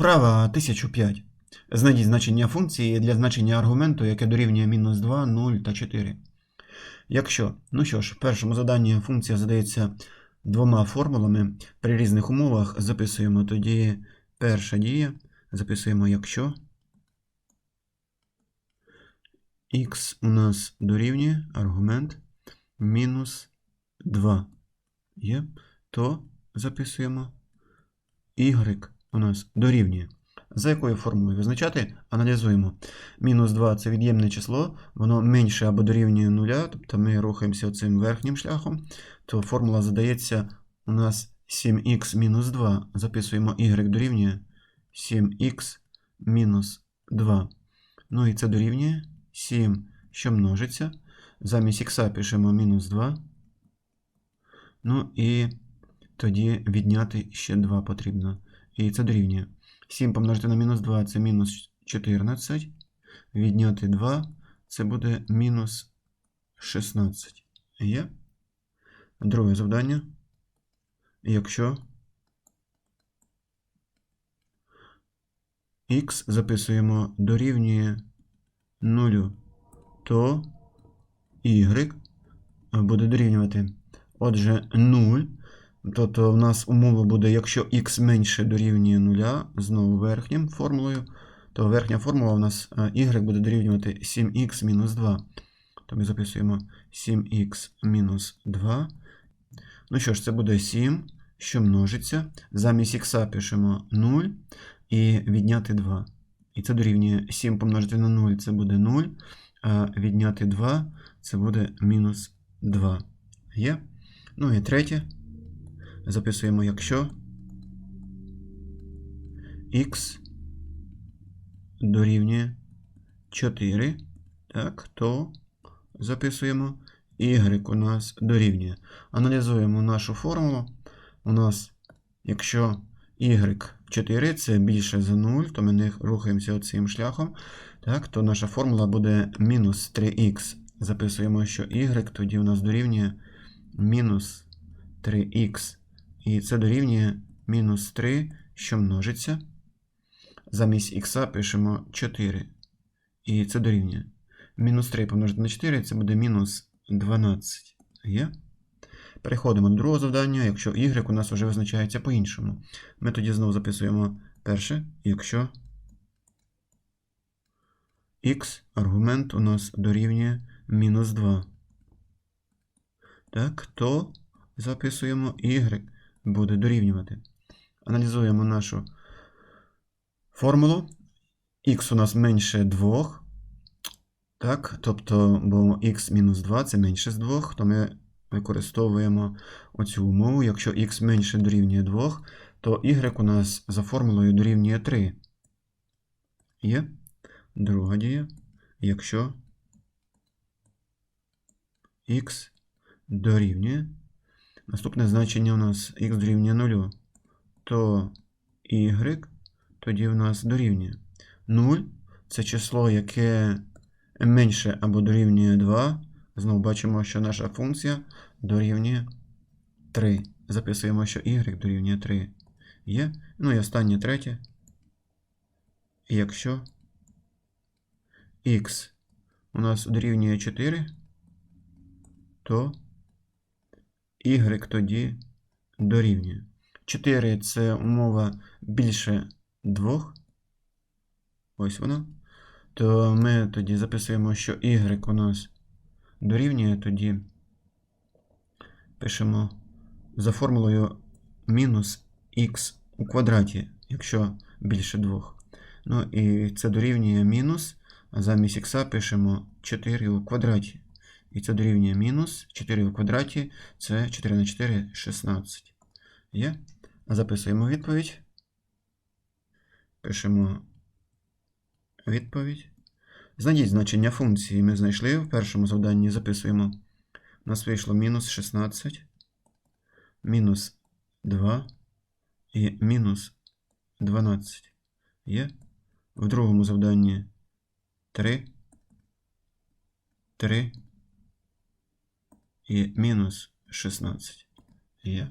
Вправа 1005. Знайдіть значення функції для значення аргументу, яке дорівнює мінус 2, 0 та 4. Якщо, ну що ж, в першому заданні функція задається двома формулами, при різних умовах записуємо тоді перша дія, записуємо якщо x у нас дорівнює аргумент мінус 2 є, то записуємо y у нас дорівнює. За якою формулою визначати? Аналізуємо. Мінус 2 це від'ємне число, воно менше або дорівнює 0, тобто ми рухаємося цим верхнім шляхом, то формула задається у нас 7х мінус 2. Записуємо y дорівнює 7х мінус 2. Ну і це дорівнює 7, що множиться. Замість х пишемо мінус 2. Ну і тоді відняти ще 2 потрібно. І це дорівнює. 7 помножити на мінус 2 це мінус 14. Відняти 2 це буде мінус 16. Є? Друге завдання. Якщо х записуємо дорівнює 0, то y буде дорівнювати. Отже, 0. Тобто в нас умова буде, якщо х менше дорівнює 0, знову верхнім формулою, то верхня формула у нас е, y буде дорівнювати 7х мінус 2. То ми записуємо 7х мінус 2. Ну що ж, це буде 7, що множиться. Замість х пишемо 0 і відняти 2. І це дорівнює 7 помножити на 0 це буде 0, а відняти 2 це буде мінус 2. Є? Ну і третє. Записуємо, якщо х дорівнює 4, так, то записуємо y у нас дорівнює. Аналізуємо нашу формулу. У нас, якщо y 4 це більше за 0, то ми не рухаємося цим шляхом. Так, то наша формула буде мінус 3х. Записуємо, що y тоді у нас дорівнює мінус 3х. І це дорівнює мінус 3, що множиться. Замість х пишемо 4. І це дорівнює. Мінус 3 помножити на 4 це буде мінус 12. Є? Переходимо до другого завдання, якщо y у нас вже визначається по-іншому. Ми тоді знову записуємо перше, якщо x аргумент у нас дорівнює мінус 2. Так, то записуємо y буде дорівнювати. Аналізуємо нашу формулу. Х у нас менше 2. Так, тобто, бо х мінус 2 це менше з 2, то ми використовуємо оцю умову. Якщо х менше дорівнює 2, то y у нас за формулою дорівнює 3. Є друга дія. Якщо х дорівнює. Наступне значення у нас х дорівнює 0, то y тоді в нас дорівнює 0. Це число, яке менше або дорівнює 2. Знову бачимо, що наша функція дорівнює 3. Записуємо, що y дорівнює 3 є. Ну і останнє третє. Якщо x у нас дорівнює 4, то y тоді дорівнює. 4 це умова більше 2. Ось вона. То ми тоді записуємо, що y у нас дорівнює, тоді пишемо за формулою мінус х у квадраті, якщо більше 2. Ну і це дорівнює мінус, а замість х пишемо 4 у квадраті. І це дорівнює мінус 4 у квадраті, це 4 на 4 16. Є? Записуємо відповідь. Пишемо відповідь. Знайдіть значення функції. Ми знайшли в першому завданні, записуємо. У нас вийшло мінус 16, мінус 2 і мінус 12. Є? В другому завданні 3, 3 і мінус 16 є.